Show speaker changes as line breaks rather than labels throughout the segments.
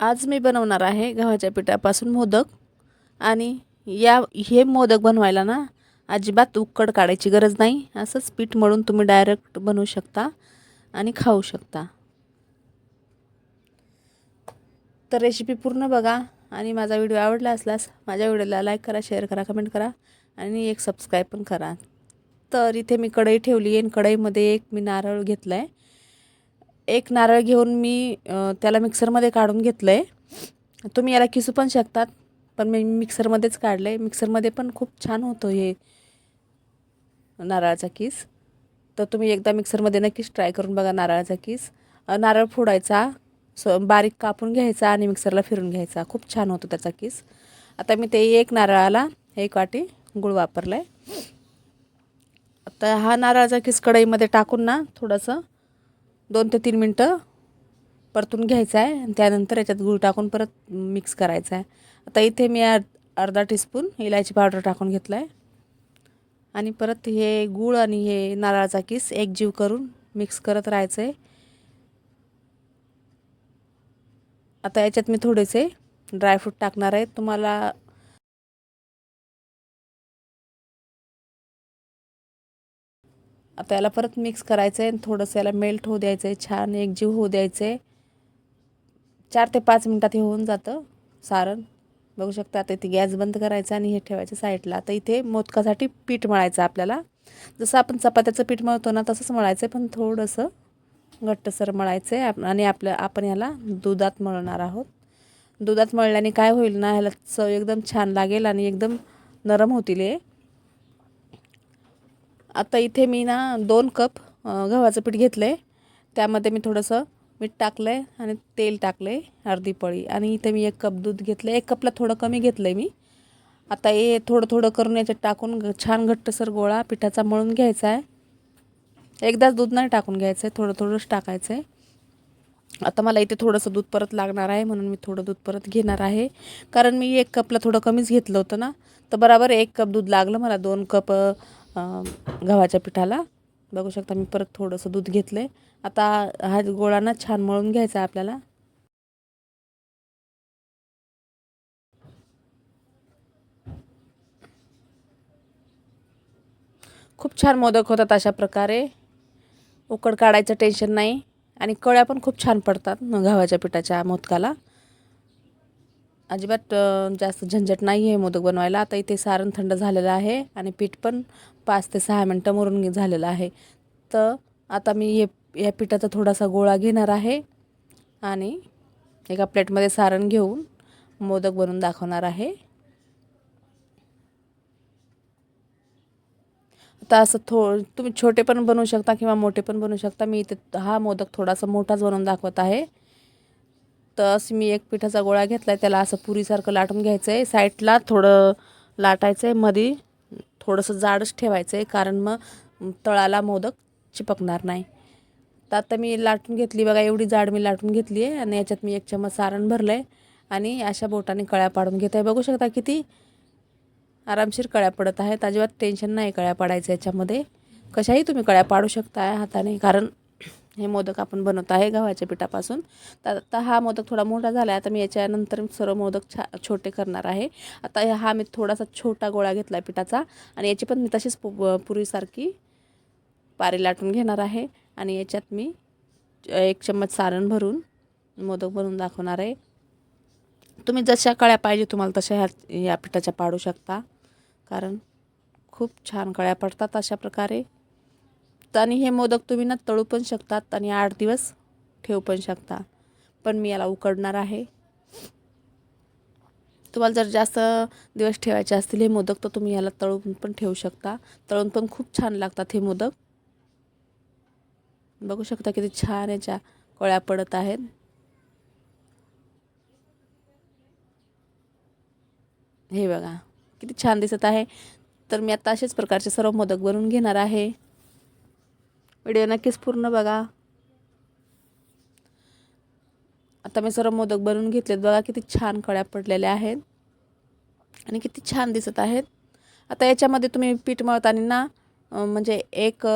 आज मी बनवणार आहे गव्हाच्या पिठापासून मोदक. आणि या हे मोदक बनवायला ना अजिबात उकड काढायची गरज नाही. असंच पीठ मळून तुम्ही डायरेक्ट बनवू शकता आणि खाऊ शकता. तर रेसिपी पूर्ण बघा आणि माझा व्हिडिओ आवडला असल्यास माझ्या व्हिडिओला लाईक करा शेअर करा कमेंट करा आणि एक सबस्क्राईब पण करा. तर इथे मी कढई ठेवली आहे आणि कढईमध्ये एक मी नारळ घेतला आहे एक नारळ घेऊन मी त्याला मिक्सरमध्ये काढून घेतलं आहे तुम्ही याला किसू पण शकतात पण मी मिक्सरमध्येच काढलं आहे मिक्सरमध्ये पण खूप छान होतो हे नारळाचा किस. तर तुम्ही एकदा मिक्सरमध्ये नक्कीच ट्राय करून बघा नारळाचा किस. नारळ फोडायचा स बारीक कापून घ्यायचा आणि मिक्सरला फिरून घ्यायचा. खूप छान होतो त्याचा किस. आता मी ते एक नारळाला एक वाटी गुळ वापरला आहे आता हा नारळाचा किस कढईमध्ये टाकून ना थोडंसं दोन ते तीन मिनटं परतून घ्यायचं आहे आणि त्यानंतर याच्यात गूळ टाकून परत मिक्स करायचं आहे. आता इथे मी अर्धा टीस्पून इलायची पावडर टाकून घेतला आहे आणि परत हे गूळ आणि हे नारळाचा किस एकजीव करून मिक्स करत राहायचं आहे आता याच्यात मी थोडेसे ड्रायफ्रूट टाकणार आहे. तुम्हाला आता याला परत मिक्स करायचं आहे थोडंसं याला मेल्ट होऊ द्यायचं आहे छान एकजीव होऊ द्यायचं आहे चार ते पाच मिनटात हे होऊन जातं सारण. बघू शकता आता इथे गॅस बंद करायचा आणि हे ठेवायचं साईडला. आता इथे मोदकासाठी पीठ मळायचं आपल्याला. जसं आपण चपात्याचं पीठ मळतो ना तसंच मळायचं आहे पण थोडंसं घट्टसर मळायचं आहे आणि आपलं आपण याला दुधात मळणार आहोत. दुधात मळल्याने काय होईल ना ह्याला चव एकदम छान लागेल आणि एकदम नरम होतील हे. आता इथे मी ना दोन कप गव्हाचं पीठ घेतलं आहे त्यामध्ये मी थोडंसं मीठ टाकलं आहे आणि तेल टाकलं आहे अर्धी पळी. आणि इथे मी एक कप दूध घेतलं आहे एक कपला थोडं कमी घेतलं आहे मी. आता हे थोडं थोडं करून याच्यात टाकून छान घट्टसर गोळा पिठाचा मळून घ्यायचा आहे. एकदाच दूध नाही टाकून घ्यायचं आहे थोडं थोडंच टाकायचं आहे आता मला इथे थोडंसं दूध परत लागणार आहे म्हणून मी थोडं दूध परत घेणार आहे. कारण मी एक कपला थोडं कमीच घेतलं होतं ना. तर बराबर एक कप दूध लागलं मला दोन कप गव्हाच्या पिठाला. बघू शकता मी परत थोडंसं दूध घेतलं आहे आता हा गोळा ना छान मळून घ्यायचा आपल्याला. खूप छान मोदक होतात अशा प्रकारे. उकड काढायचं टेन्शन नाही. आणि कळ्या पण खूप छान पडतात गव्हाच्या पिठाच्या मोदकाला. अजिबात जास्त झंझट नाही आहे मोदक बनवायला. आता इथे सारण थंड झालेलं आहे आणि पीठ पण पाच ते सहा मिनटं मुरून झालेलं आहे. तर आता मी हे या पिठाचा थोडासा गोळा घेणार आहे आणि एका प्लेटमध्ये सारण घेऊन मोदक बनवून दाखवणार आहे. आता असं थो तुम्ही छोटे पण बनवू शकता किंवा मोठे पण बनवू शकता. मी इथे हा मोदक थोडासा मोठाच बनवून दाखवत आहे. तर असं मी एक पिठाचा गोळा घेतला आहे त्याला असं पुरीसारखं लाटून घ्यायचं आहे साईडला थोडं लाटायचं आहे मध्ये थोडंसं जाडच ठेवायचं आहे कारण मग तळाला मोदक चिपकणार नाही. तर आता मी लाटून घेतली बघा एवढी जाड मी लाटून घेतली आहे आणि याच्यात मी एक चमच सारण भरलं आहे आणि अशा बोटाने कळ्या पाडून घेत आहे बघू शकता किती आरामशीर कळ्या पडत आहेत. अजिबात टेन्शन नाही कळ्या पाडायचं याच्यामध्ये. कशाही तुम्ही कळ्या पाडू शकता हाताने कारण हे मोदक आपण बनवत आहे गव्हाच्या पिठापासून. तर आता हा मोदक थोडा मोठा झाला आहे आता मी याच्यानंतर सर्व मोदक छा छोटे करणार आहे. आता हा मी थोडासा छोटा गोळा घेतला आहे पिठाचा आणि याची पण मी तशीच पु पुरीसारखी पारी लाटून घेणार आहे आणि याच्यात मी एक चम्मच सारण भरून मोदक बनवून दाखवणार आहे. तुम्ही जशा कळ्या पाहिजे तुम्हाला तशा ह्या या पिठाच्या पाडू शकता. कारण खूप छान कळ्या पडतात अशा प्रकारे. आणि हे मोदक तुम्ही ना तळू पण शकतात आणि आठ दिवस ठेवू पण शकता. पण मी याला उकडणार आहे. तुम्हाला जर जास्त दिवस ठेवायचे असतील हे मोदक तर तुम्ही याला तळून पण ठेवू शकता. तळून पण खूप छान लागतात हे मोदक. बघू शकता किती छान याच्या कळ्या पडत आहेत. हे बघा किती छान दिसत आहे. तर मी आता अशाच प्रकारचे सर्व मोदक बनवून घेणार आहे. व्हिडिओ नक्कीच पूर्ण बघा. आता मी सर्व मोदक बनवून घेतलेत. बघा किती छान कळ्या पडलेल्या आहेत आणि किती छान दिसत आहेत. आता याच्यामध्ये तुम्ही पीठ मळताना ना म्हणजे एक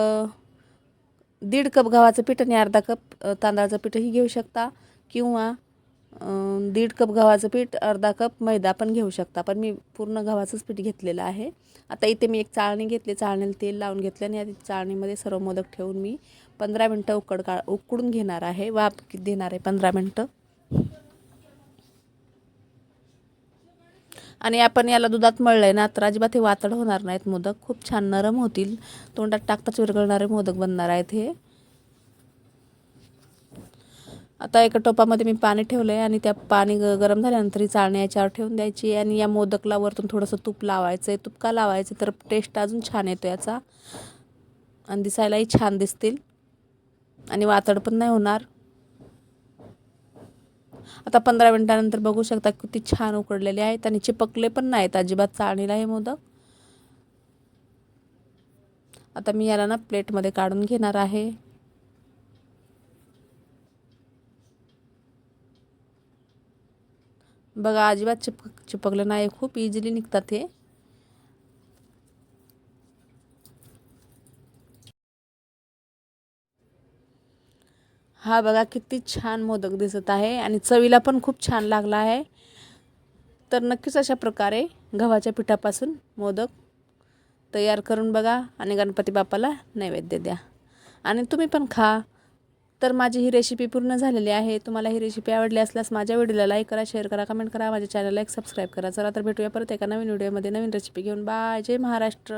दीड कप गव्हाचं पीठ आणि अर्धा कप तांदळाचं पीठही घेऊ शकता किंवा दीड कप गव्हाचं पीठ अर्धा कप मैदा पण घेऊ शकता. पण मी पूर्ण गव्हाचंच पीठ घेतलेलं आहे. आता इथे मी एक चाळणी घेतली. चाळणीला तेल लावून घेतलं आणि या चाळणीमध्ये सर्व मोदक ठेवून मी पंधरा मिनटं उकड का उकडून घेणार आहे. वाफ देणार आहे पंधरा मिनटं. आणि आपण याला दुधात मळलं आहे ना तर अजिबात हे वातड होणार नाहीत मोदक. खूप छान नरम होतील. तोंडात टाकताच विरघळणारे मोदक बनणार आहेत हे. आता एका टोपामध्ये मी पाणी ठेवलं आहे आणि त्या पाणी ग गरम झाल्यानंतर ही चाळणी याच्यावर ठेवून द्यायची आणि या मोदकला वरतून थोडंसं तूप लावायचं आहे तूप का लावायचं? तर टेस्ट अजून छान येतो याचा. आणि दिसायलाही छान दिसतील. आणि वातड पण नाही होणार. आता पंधरा मिनटानंतर बघू शकता किती छान उकडलेले आहेत आणि चिपकले पण नाहीत अजिबात चाळणीला हे मोदक. आता मी याला ना प्लेटमध्ये काढून घेणार आहे. बघा अजिबात चिपक चिपकलं नाही. खूप इझिली निघतात हे. हा बघा किती छान मोदक दिसत आहे आणि चवीला पण खूप छान लागला आहे. तर नक्कीच अशा प्रकारे गव्हाच्या पिठापासून मोदक तयार करून बघा आणि गणपती बाप्पाला नैवेद्य द्या. आणि तुम्ही पण खा. तर माझी ही रेसिपी पूर्ण झालेली आहे. तुम्हाला ही रेसिपी आवडली असल्यास माझ्या व्हिडिओला लाईक करा शेअर करा कमेंट करा. माझ्या चॅनलला एक सबस्क्राईब करा. चला तर भेटूया परत एका नवीन व्हिडिओमध्ये नवीन रेसिपी घेऊन. बाय जय महाराष्ट्र.